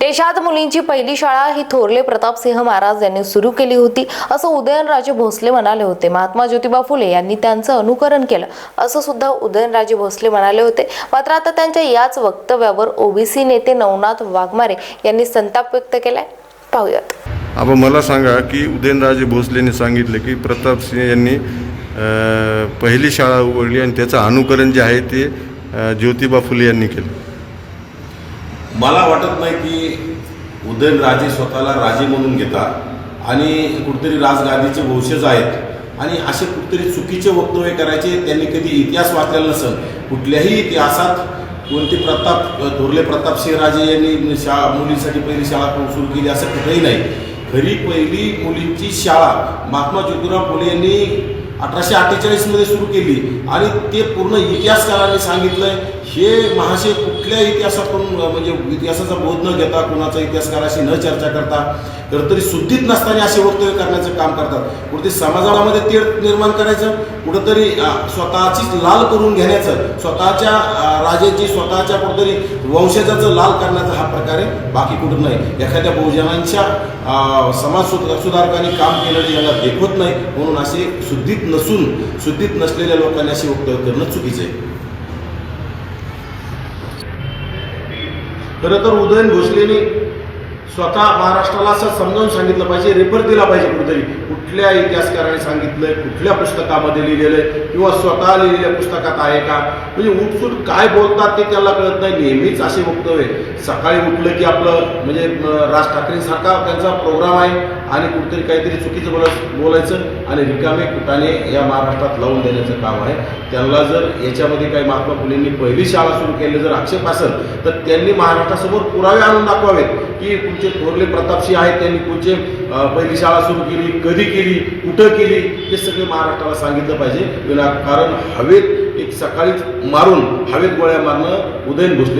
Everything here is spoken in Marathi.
देशात मुलींची पहिली शाळा ही थोरले प्रतापसिंह महाराज यांनी सुरू केली होती असं उदयनराजे भोसले म्हणाले होते. महात्मा ज्योतिबा फुले यांनी त्यांचं अनुकरण केलं असं सुद्धा उदयनराजे भोसले म्हणाले होते. मात्र आता त्यांच्या याच वक्तव्यावर ओबीसी नेते नवनाथ वाघमारे यांनी संताप व्यक्त केलाय. पाहूयात. आपण मला सांगा की उदयनराजे भोसलेने सांगितले की प्रतापसिंह यांनी पहिली शाळा उघडली आणि त्याचं अनुकरण जे आहे ते ज्योतिबा फुले यांनी केलं. मला वाटत नाही की उदयनराजे स्वतःला राजे म्हणून घेतात आणि कुठेतरी राजगादीचे वंशज आहेत. आणि असे कुठेतरी चुकीचे वक्तव्य करायचे त्यांनी कधी इतिहास वाचलेला नसेल. कुठल्याही इतिहासात कोणते प्रताप थोरले प्रतापसिंहराजे यांनी शा मुलींसाठी पहिली शाळा सुरू केली असं कुठेही नाही. खरी पहिली मुलींची शाळा महात्मा ज्योतिराव फुले यांनी अठराशे अठ्ठेचाळीसमध्ये सुरू केली. आणि ते पूर्ण इतिहासकारांनी सांगितलंय हे महाशय कुठल्या इतिहासातून म्हणजे इतिहासाचा बोध न घेता कुणाचा इतिहासकाराशी न चर्चा करता तर तरी शुद्धीत नसताना असे वक्तव्य करण्याचं काम करतात. कुठेतरी समाजामध्ये तेढ निर्माण करायचं कुठंतरी स्वतःचीच लाल करून घेण्याचं स्वतःच्या राजाची स्वतःच्या कुठंतरी वंशजाचं लाल करण्याचा हा प्रकार आहे बाकी कुठं नाही. एखाद्या बहुजनांच्या समाज सुधारकांनी काम केलेलं याला देखवत नाही म्हणून असे शुद्धीत नसून शुद्धीत नसलेल्या लोकांनी अशी वक्तव्य करणं चुकीचं आहे. खरं तर उदयन भोसलेने स्वतः महाराष्ट्राला असं समजावून सांगितलं पाहिजे रेफर दिला पाहिजे कुठेतरी. कुठल्या इतिहासकाराने सांगितलंय कुठल्या पुस्तकामध्ये लिहिलेलं आहे किंवा स्वतः लिहिलेल्या पुस्तकात आहे का? म्हणजे उठसूट काय बोलतात ते त्याला कळत नाही. नेहमीच असे वक्तव्य सकाळी उठलं की आपलं म्हणजे राज ठाकरेंसारखा त्यांचा प्रोग्राम आहे आणि कुठेतरी काहीतरी चुकीचं बोला बोलायचं आणि रिकामे कुटाने या महाराष्ट्रात लावून देण्याचं काम आहे. त्यांना जर याच्यामध्ये काही महात्मा फुलेंनी पहिली शाळा सुरू केली जर आक्षेप असेल तर त्यांनी महाराष्ट्रासमोर पुरावे आणून दाखवावेत की जे थोरले प्रतापशी आहेत त्यांनी तुमचे पहिली शाळा सुरू केली कधी केली कुठं केली हे सगळे महाराष्ट्राला सांगितलं पाहिजे. विना कारण हवेत एक सकाळीच मारून हवेत गोळ्या मारणं उदयन भोसले